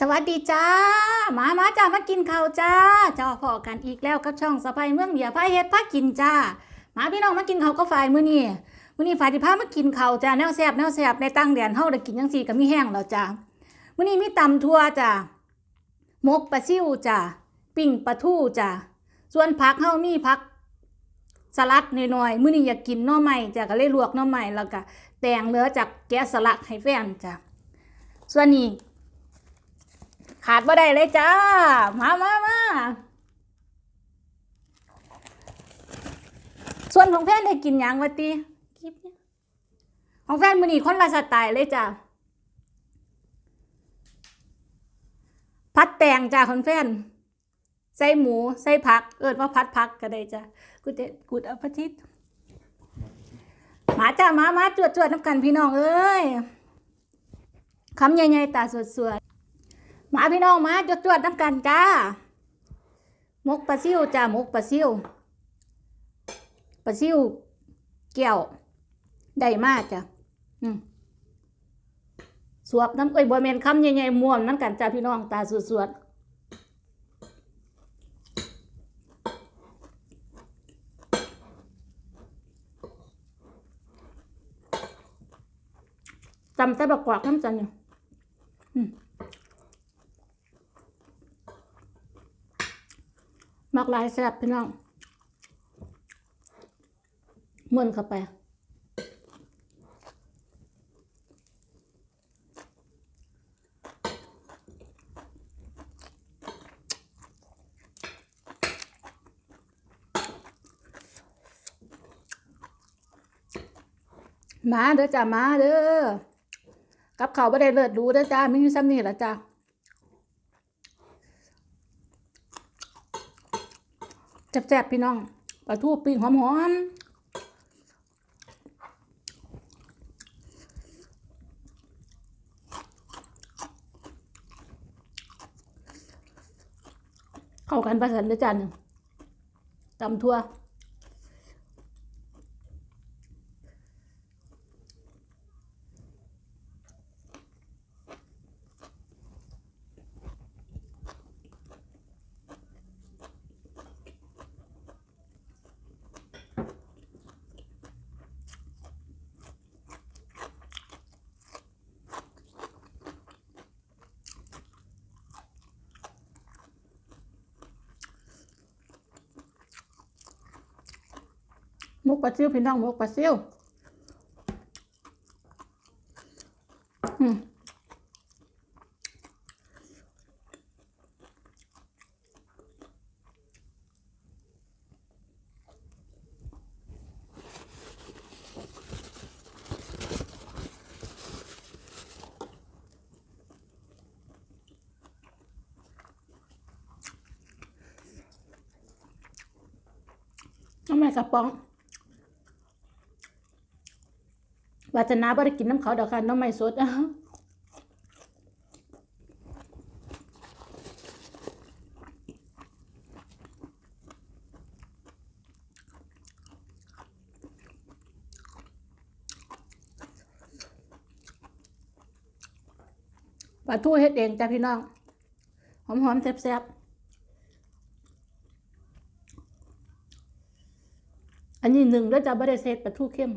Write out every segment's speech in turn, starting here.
สวัสดีจ้ามามาจ้ามากินข้าวจ้าจ้าพอกันอีกแล้วกับช่องสะพายเมืองเบียร์พายเฮ็ดพากินจ้ามาพี่น้องมากินข้าวก็ฝ่ายมื้อนี้มื้อนี้ฝ่ายที่พามากินข้าวจ้าแนวแซ่บแนวแซ่บในตั้งแดนเฮาได้กินจังซี่ก็มีแห้งแล้วจ้ามื้อนี้มีตำทั่วจ้ามกปลาซิ่วจ้าปิ้งปลาทู่จ้าส่วนผักเฮามีผักสลัดน้อยๆมื้อนี้อยากกินหน่อไม้จ้าก็เลยลวกหน่อไม้แล้วก็แตงเหลือจากแกะสลักให้แฟนจ้าส่วนนี้ ขาดบ่ได้เลยจ้า มามามาส่วนของแฟนได้กินหยังวะตีคลิปเนี่ยของแฟนมื้อนี้คนละสไตล์เลยจ้าพัดแตงจ้าของแฟน ใส่หมู ใส่ผัก เอิ้นว่าพัดผักก็ได้จ้ากูเด็ดกูดเอาพระทิตมาจ้ามามาจวดจวดๆน้ำกันพี่น้องเอ้ยคำใหญ่ๆตาสวดๆ มาพี่น้องมาจวดจวดๆน้ำกันจ้ามกปลาซิวจ้ามกปลาซิวปลาซิวแก้วได้มากจ้ะอืมสวบน้ำเอ้ยบอยเมนคำใหญ่ๆม่วมน้ำกันจ้าพี่น้องตาสวดๆจำแต่บกกวากน้ำจันอยู่ มักหลายแซ่บพี่น้องม่วนเข้าไป มาเด้อจ้ามาเด้อกับเขาวไม่ได้เลิศดูเด้อจ้ามีอยู่ซ้ำนี่ละจ้า แซ่บๆพี่น้องปลาทูปิ้งหอมๆเข้ากันประสันด้วยจานตำทั่ว มกปลาซิวพี่น้องมกปลาซิวอืมน้ำแม่กระป๋อง วาจนาบ่ได้กินน้ำเขาดอกค่ะน้ำไม่สดปลาทูเฮ็ดเองจ้ะพี่น้อง หอมๆแซ่บๆ อันนี้หนึ่งแล้วจะบ่ได้เซตปลาทูเข้ม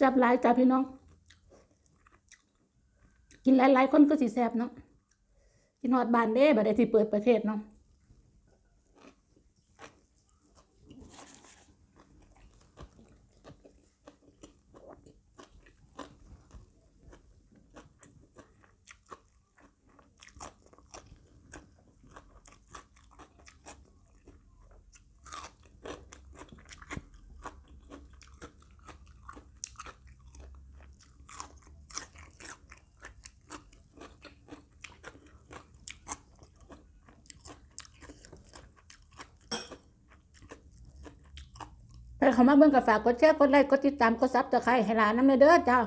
แซ่บหลายจ้าพี่น้อง กินหลายๆคนก็สิแซ่บเนาะกินฮอดบ้านเด้บัดได้ที่เปิดประเทศเนาะ เขามาเบิ่งกับฝากกดแชร์กดไลค์กดติดตามกดซับตะไคร้ให้หลานน้ำเด้อจ้า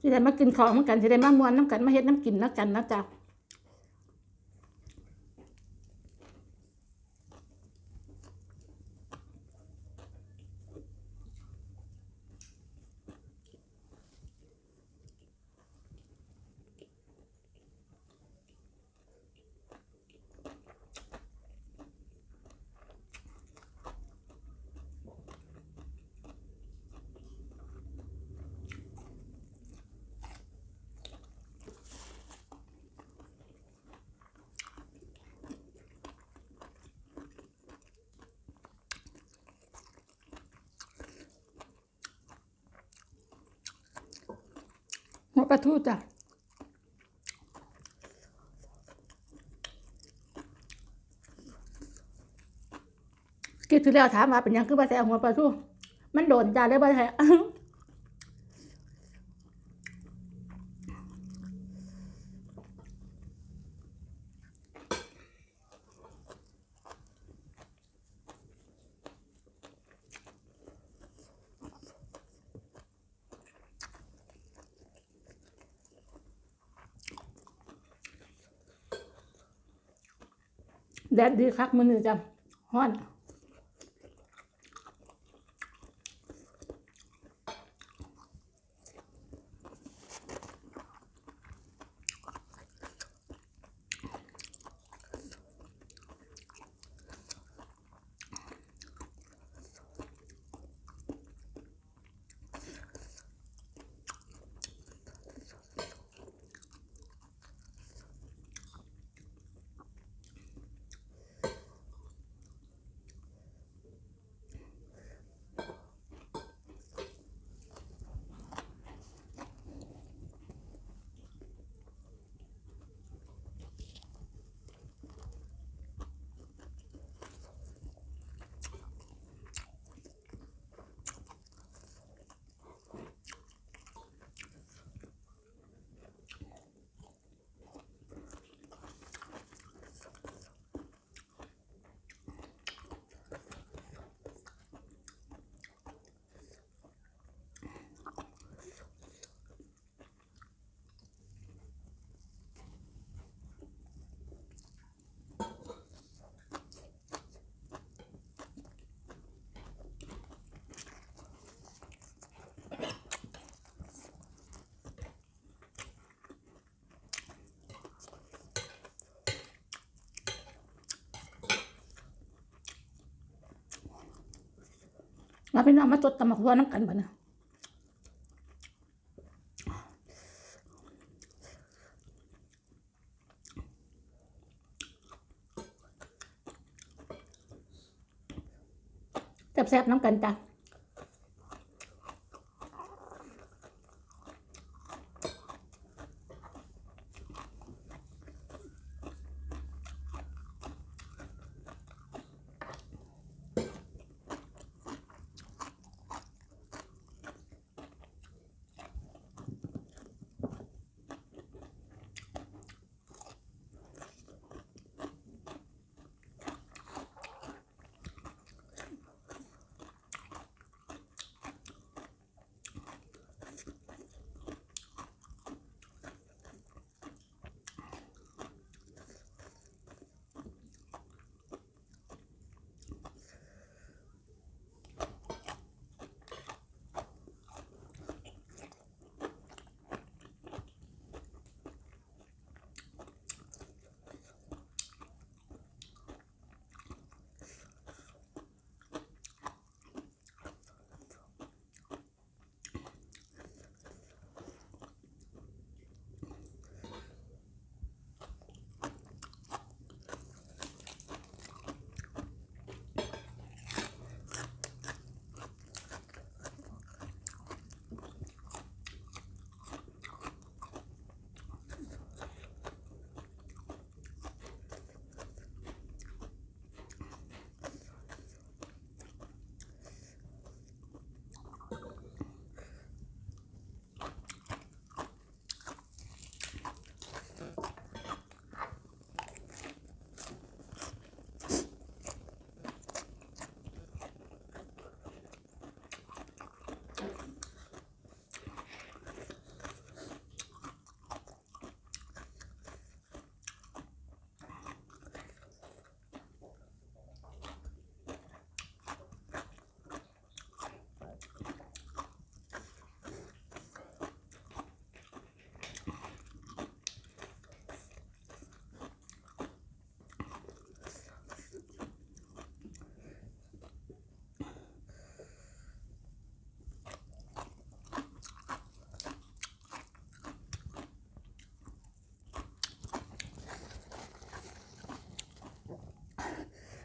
ที่ได้มากินของเหมือนกันที่ได้มามวนน้ำกันมาเฮ็ดน้ำกินน้ำกันนะจ้า หัวปลาทูจ้ะกินถือแล้วถามมาเป็นยังคือว่าแต่หัวปลาทูมันโดนจ้าเลยบ่แท้ แดดดีคักมือนึ่งจ้ะฮ้อน มาพี่น้องมาจดตำบักหัวน้ำกันบ่นะแซ่บๆน้ำกันจ้ะ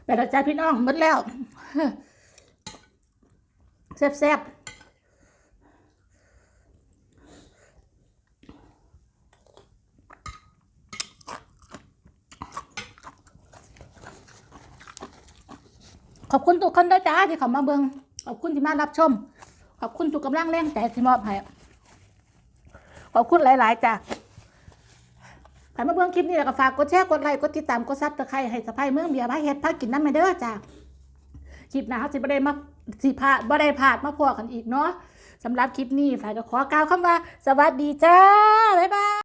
ไปแล้วจ้าพี่น้องหมดแล้ว แซ่บๆขอบคุณทุกคนด้วยจ้าที่เขามาเบิงขอบคุณที่มารับชม ขอบคุณทุกกำลังแรงใจที่มอบให้ ขอบคุณหลาย ๆ จ้า ใครมาเบิ่งคลิปนี้แล้วก็ฝากกดแชร์กดไลค์กดติดตามกดซับตะไคร้ให้สะพายเมืองเบียร์พาเฮ็ดพากินน้ำไม่เด้อจ้าคลิปหน้าสิบ่ได้มาสิพาบ่ได้พลาดมาพอกันอีกเนาะสำหรับคลิปนี้ฝ่ายก็ขอกล่าวคำว่า สวัสดีจ้า บ๊ายบาย